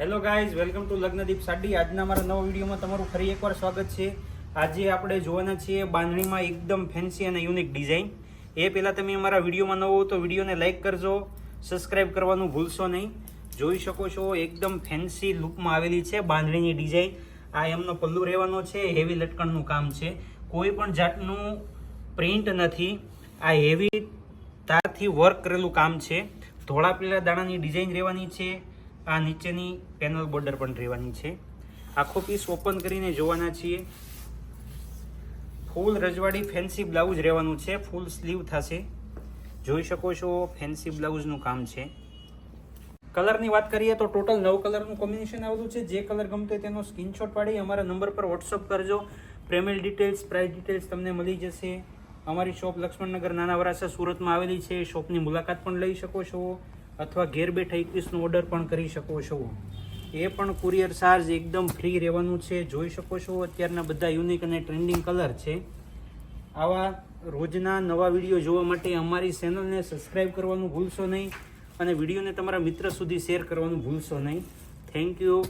Hello guys welcome to Lagnadeep sari આજના મારા નવા વિડીયોમાં તમારું ફરી એકવાર સ્વાગત છે. આજે આપણે જોવાના છીએ બાંધણીમાં એકદમ ફેન્સી અને યુનિક ડિઝાઇન એ પહેલાં તમે અમારા વિડીયોમાં નવો તો વિડીયોને લાઇક કરજો. સબસ્ક્રાઇબ કરવાનું ભૂલશો નહીં. જોઈ શકો છો એકદમ ફેન્સી લુકમાં આવેલી છે બાંધણીની ડિઝાઇન આ એમનો પલ્લુ રહેવાનો છે હેવી લટકણનું કામ છે. કોઈ પણ જાતનું પ્રિન્ટ નથી. આ હેવી તારથી વર્ક કરેલું કામ છે. ધોળા પીળા દાણાની ડિઝાઇન રહેવાની છે. આ નીચેની પેનલ બોર્ડર પણ રહેવાની છે. આખો પીસ ઓપન કરીને જોવાના છીએ. ફૂલ રજવાડી ફેન્સી બ્લાઉઝ રહેવાનું છે. ફૂલ સ્લીવ થશે. જોઈ શકો છો ફેન્સી બ્લાઉઝનું કામ છે. કલરની વાત કરીએ તો ટોટલ નવ કલરનું કોમ્બિનેશન આવેલું છે. જે કલર ગમતો તેનો સ્ક્રીનશોટ પાડી. અમારા નંબર પર વોટ્સઅપ કરજો. પેમેન્ટ ડિટેલ્સ પ્રાઇસ ડિટેલ્સ તમને મળી જશે. અમારી શોપ લક્ષ્મણનગર નાના વરાસા સુરતમાં આવેલી છે. શોપની મુલાકાત પણ લઈ શકો છો. અથવા ઘેર બેઠા એકવીસનો ઓર્ડર પણ કરી શકો છો. એ પણ કુરિયર ચાર્જ એકદમ ફ્રી રહેવાનું છે. જોઈ શકો છો અત્યારના બધા યુનિક અને ટ્રેન્ડિંગ કલર છે. આવા રોજના નવા વીડિયો જોવા માટે અમારી ચેનલને સબસ્ક્રાઈબ કરવાનું ભૂલશો નહીં અને વિડીયોને તમારા મિત્ર સુધી શેર કરવાનું ભૂલશો નહીં. Thank you